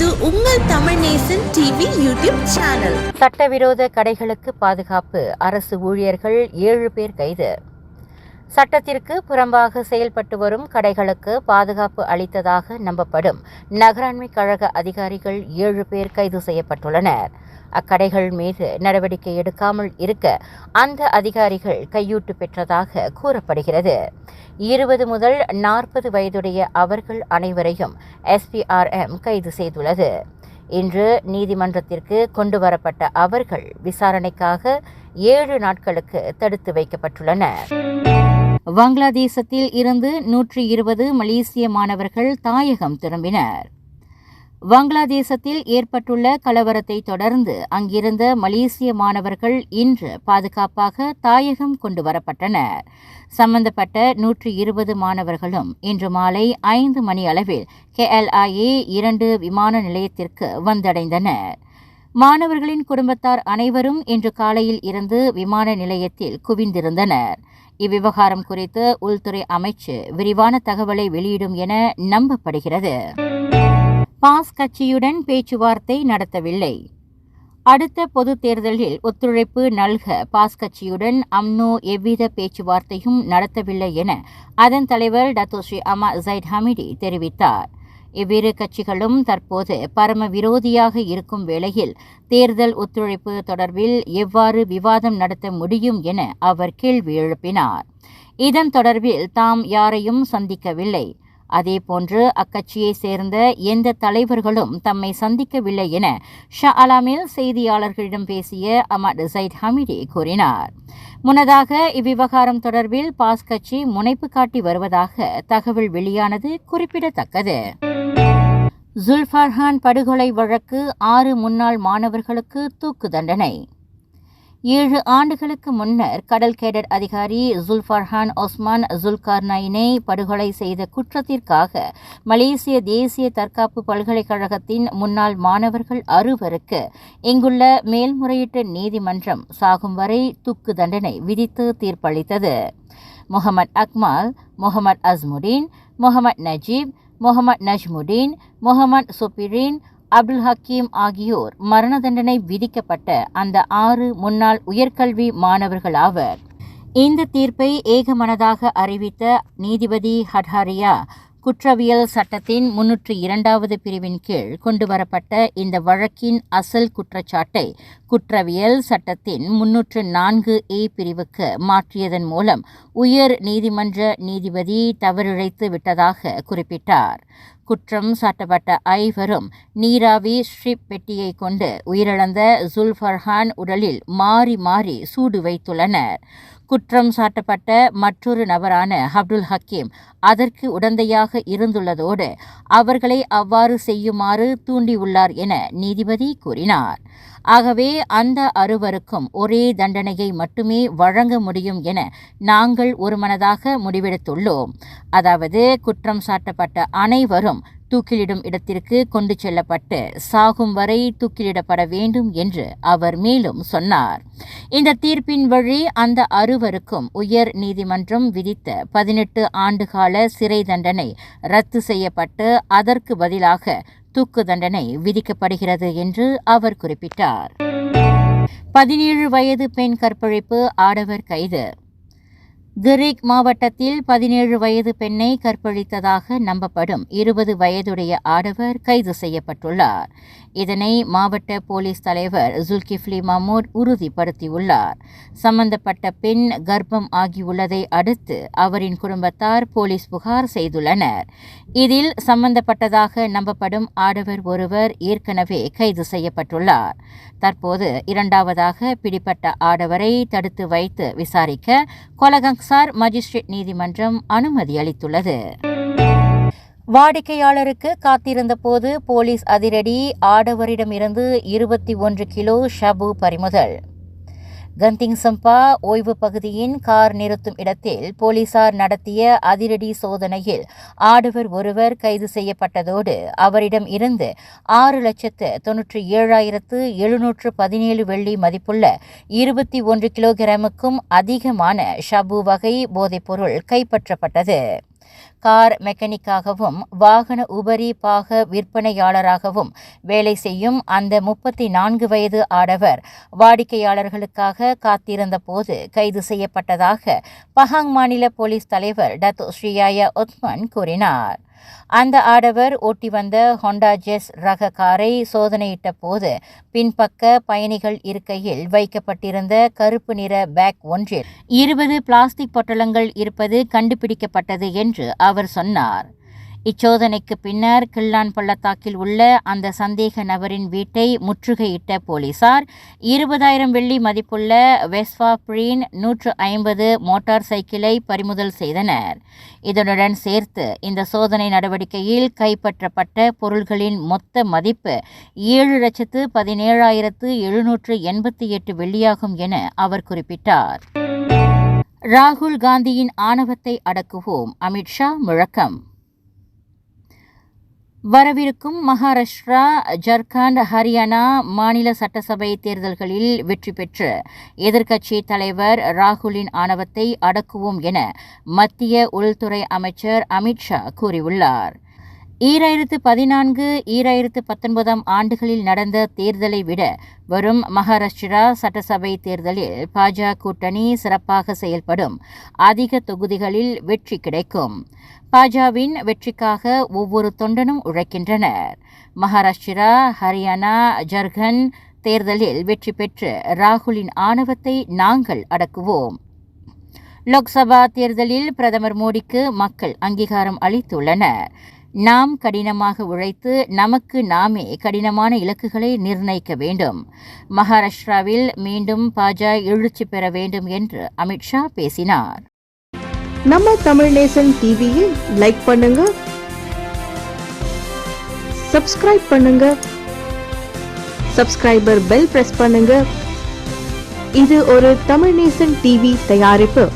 இது உங்கள் Tamil Nesan TV YouTube channel சட்டவிரோத கடைகளுக்கு பாதுகாப்பு. அரசு ஊழியர்கள் ஏழு பேர் கைது. சட்டத்திற்கு புறம்பாக செயல்பட்டு வரும் கடைகளுக்கு பாதுகாப்பு அளித்ததாக நம்பப்படும் நகராண்மை கழக அதிகாரிகள் ஏழு பேர் கைது செய்யப்பட்டுள்ளனர். அக்கடைகள் மீது நடவடிக்கை எடுக்காமல் இருக்க அந்த அதிகாரிகள் கையூட்டு பெற்றதாக கூறப்படுகிறது. இருபது முதல் நாற்பது வயதுடைய அவர்கள் அனைவரையும் எஸ்பிஆர்எம் கைது செய்துள்ளது. இன்று நீதிமன்றத்திற்கு கொண்டு வரப்பட்ட அவர்கள் விசாரணைக்காக ஏழு நாட்களுக்கு தடுத்து வைக்கப்பட்டுள்ளனர். வங்களாதேசத்தில் இருந்து நூற்றி இருபது மலேசிய மாணவர்கள் தாயகம் திரும்பினர். வங்களாதேசத்தில் ஏற்பட்டுள்ள கலவரத்தை தொடர்ந்து அங்கிருந்த மலேசிய மாணவர்கள் இன்று பாதுகாப்பாக தாயகம் கொண்டு வரப்பட்டனர். சம்பந்தப்பட்ட நூற்றி இருபது மாணவர்களும் இன்று மாலை ஐந்து மணி அளவில் கேஎல்ஐஏ இரண்டு விமான நிலையத்திற்கு வந்தடைந்தனர். மாணவர்களின் குடும்பத்தார் அனைவரும் இன்று காலையில் இருந்து விமான நிலையத்தில் குவிந்திருந்தனர். இவ்விவகாரம் குறித்து உள்துறை அமைச்சு விரிவான தகவலை வெளியிடும் என நம்பப்படுகிறது. பாஸ் கட்சியுடன் பேச்சுவார்த்தை நடத்தவில்லை. அடுத்த பொது தேர்தலில் ஒத்துழைப்பு நல்க பாஸ் கட்சியுடன் அம்னோ எவ்வித பேச்சுவார்த்தையும் நடத்தவில்லை என அதன் தலைவர் டத்தோஸ்ரீ அமா ஜைட் ஹமிடி தெரிவித்தார். இவ்விரு கட்சிகளும் தற்போது பரம விரோதியாக இருக்கும் வேளையில் தேர்தல் ஒத்துழைப்பு தொடர்பில் எவ்வாறு விவாதம் நடத்த முடியும் என அவர் கேள்வி எழுப்பினார். இதன் தொடர்பில் தாம் யாரையும் சந்திக்கவில்லை. அதேபோன்று அக்கட்சியை சேர்ந்த எந்த தலைவர்களும் தம்மை சந்திக்கவில்லை என ஷா அலாமில் செய்தியாளர்களிடம் பேசிய அமட் சைட் ஹமிடி கூறினார். முன்னதாக இவ்விவகாரம் தொடர்பில் பாஸ் கட்சி முனைப்பு காட்டி வருவதாக தகவல் வெளியானது குறிப்பிடத்தக்கது. ஜுல்ஃபர்ஹான் படுகொலை வழக்கு ஆறு முன்னாள் மாணவர்களுக்கு தூக்கு தண்டனை. ஏழு ஆண்டுகளுக்கு முன்னர் கடல் கேடட் அதிகாரி ஜுல்ஃபர்ஹான் ஒஸ்மான் ஜுல்கார்னைனை படுகொலை செய்த குற்றத்திற்காக மலேசிய தேசிய தற்காப்பு பல்கலைக்கழகத்தின் முன்னாள் மாணவர்கள் அறுவருக்கு இங்குள்ள மேல்முறையீட்டு நீதிமன்றம் சாகும் வரை துக்கு தண்டனை விதித்து தீர்ப்பளித்தது. முகமது அக்மால் முகமது அஸ்முடீன் முகமது நஜீப் முகமது நஜ்முடீன் முகமது சுபிரீன் அப்துல் ஹக்கீம் ஆகியோர் மரண தண்டனை விதிக்கப்பட்ட அந்த ஆறு முன்னாள் உயர்கல்வி மாணவர்கள் ஆவர். இந்த தீர்ப்பை ஏகமனதாக அறிவித்த நீதிபதி ஹட்ஹாரியா குற்றவியல் சட்டத்தின் முன்னூற்றி இரண்டாவது பிரிவின் கீழ் கொண்டுவரப்பட்ட இந்த வழக்கின் அசல் குற்றச்சாட்டை குற்றவியல் சட்டத்தின் முன்னூற்று நான்கு ஏ பிரிவுக்கு மாற்றியதன் மூலம் உயர் நீதிமன்ற நீதிபதி தவறிழைத்து விட்டதாக குறிப்பிட்டார். குற்றம் சாட்டப்பட்ட ஐவரும் நீராவி ஸ்ட்ரிப் பெட்டியை கொண்டு உயிரிழந்த ஜுல்ஃபர்ஹான் உடலில் மாறி மாறி சூடு வைத்துள்ளனர். குற்றம் சாட்டப்பட்ட மற்றொரு நபரான அப்துல் ஹக்கீம் அதற்கு உடந்தையாக இருந்துள்ளதோடு அவர்களை அவ்வாறு செய்யுமாறு தூண்டியுள்ளார் என நீதிபதி கூறினார். ஆகவே அந்த அறுவருக்கும் ஒரே தண்டனையை மட்டுமே வழங்க முடியும் என நாங்கள் ஒருமனதாக முடிவெடுத்துள்ளோம். அதாவது குற்றம் சாட்டப்பட்ட அனைவரும் தூக்கிலிடும் இடத்திற்கு கொண்டு செல்லப்பட்டு சாகும் வரை தூக்கிலிடப்பட வேண்டும் என்று அவர் மேலும் சொன்னார். இந்த தீர்ப்பின் வழி அந்த அறுவருக்கும் உயர் நீதிமன்றம் விதித்த பதினெட்டு ஆண்டுகால சிறை தண்டனை ரத்து செய்யப்பட்டு அதற்கு பதிலாக தூக்கு தண்டனை விதிக்கப்படுகிறது என்று அவர் குறிப்பிட்டார். பதினேழு வயது பெண் கற்பழிப்பு ஆடவர் கைது. கிரிக் மாவட்டத்தில் பதினேழு வயது பெண்ணை கற்பழித்ததாக நம்பப்படும் இருபது வயதுடைய ஆடவர் கைது செய்யப்பட்டுள்ளார். இதனை மாவட்ட போலீஸ் தலைவர் ஜுல்கிஃப்லி மமூர் உறுதிப்படுத்தியுள்ளார். சம்பந்தப்பட்ட பெண் கர்ப்பம் ஆகியுள்ளதை அடுத்து அவரின் குடும்பத்தார் போலீஸ் புகார் செய்துள்ளனர். இதில் சம்பந்தப்பட்டதாக நம்பப்படும் ஆடவர் ஒருவர் ஏற்கனவே கைது செய்யப்பட்டுள்ளார். தற்போது இரண்டாவதாக பிடிப்பட்ட ஆடவரை தடுத்து வைத்து விசாரிக்க கொலகங்ஸ் சார் மஜிஸ்ட்ரேட் நீதிமன்றம் அனுமதி அளித்துள்ளது. வாடிக்கையாளருக்கு காத்திருந்த போது போலீஸ் அதிரடி ஆடவரிடமிருந்து இருபத்தி ஒன்று கிலோ ஷபு பறிமுதல். கந்திங் சம்பா ஓய்வு பகுதியின் கார் நிறுத்தும் இடத்தில் போலீசார் நடத்திய அதிரடி சோதனையில் ஆடவர் ஒருவர் கைது செய்யப்பட்டதோடு அவரிடம் இருந்து ஆறு லட்சத்து தொன்னூற்றி ஏழாயிரத்து எழுநூற்று பதினேழு வெள்ளி மதிப்புள்ள இருபத்தி ஒன்று கிலோகிராமுக்கும் அதிகமான ஷபு வகை போதைப்பொருள் கைப்பற்றப்பட்டது. கார் மெக்கானிக்காகவும் வாகன உபரி பாக விற்பனையாளராகவும் வேலை செய்யும் அந்த முப்பத்தி நான்கு வயது ஆடவர் வாடிக்கையாளர்களுக்காக காத்திருந்த போது கைது செய்யப்பட்டதாக பஹாங் மாநில போலீஸ் தலைவர் டத்து ஸ்ரீயாயா ஒத்மன் கூறினார். அந்த ஆடவர் ஓட்டி வந்த ஹோண்டா ஜெஸ் ரக காரை சோதனையிட்ட போது பின்பக்க பயணிகள் இருக்கையில் வைக்கப்பட்டிருந்த கருப்பு நிற பேக் ஒன்றில் இருபது பிளாஸ்டிக் பொட்டலங்கள் இருப்பது கண்டுபிடிக்கப்பட்டது என்று அவர் சொன்னார். இச்சோதனைக்கு பின்னர் கிள்ளான் பள்ளத்தாக்கில் உள்ள அந்த சந்தேக நபரின் வீட்டை முற்றுகையிட்ட போலீசார் இருபதாயிரம் வெள்ளி மதிப்புள்ள வெஸ்வா பிரீன் நூற்று ஐம்பது மோட்டார் சைக்கிளை பறிமுதல் செய்தனர். இதனுடன் சேர்த்து இந்த சோதனை நடவடிக்கையில் கைப்பற்றப்பட்ட பொருள்களின் மொத்த மதிப்பு ஏழு லட்சத்து பதினேழாயிரத்து எழுநூற்று எண்பத்தி எட்டு வெள்ளியாகும் என அவர் குறிப்பிட்டார். ராகுல் காந்தியின் ஆணவத்தை அடக்குவோம். அமித்ஷா முழக்கம். வரவிருக்கும் மகாராஷ்டிரா ஜார்க்கண்ட் ஹரியானா மாநில சட்டசபை தேர்தல்களில் வெற்றி பெற்று எதிர்க்கட்சி தலைவர் ராகுலின் ஆணவத்தை அடக்குவோம் என மத்திய உள்துறை அமைச்சர் அமித்ஷா கூறியுள்ளார். ஈராயிரத்து பதினான்கு ஈராயிரத்து பத்தொன்பதாம் ஆண்டுகளில் நடந்த தேர்தலை விட வரும் மகாராஷ்டிரா சட்டசபை தேர்தலில் பாஜக கூட்டணி சிறப்பாக செயல்படும். அதிக தொகுதிகளில் வெற்றி கிடைக்கும். பாஜவின் வெற்றிக்காக ஒவ்வொரு தொண்டனும் உழைக்கின்றனர். மகாராஷ்டிரா ஹரியானா ஜர்கண்ட் தேர்தலில் வெற்றி பெற்று ராகுலின் ஆணவத்தை நாங்கள் அடக்குவோம். லோக்சபா தேர்தலில் பிரதமர் மோடிக்கு மக்கள் அங்கீகாரம் அளித்துள்ளனர். நாம் கடினமாக உழைத்து நமக்கு நாமே கடினமான இலக்குகளை நிர்ணயிக்க வேண்டும். மகாராஷ்டிராவில் மீண்டும் பாஜ எழுச்சி பெற வேண்டும் என்று அமித்ஷா பேசினார். நம்ம தமிழ் நேசன் டிவியை லைக் பண்ணுங்க. சப்ஸ்கிரைப் பண்ணுங்க. சப்ஸ்கிரைபர் பெல் பிரஸ் பண்ணுங்க. இது ஒரு தமிழ் நேசன் டிவி தயாரிப்பு.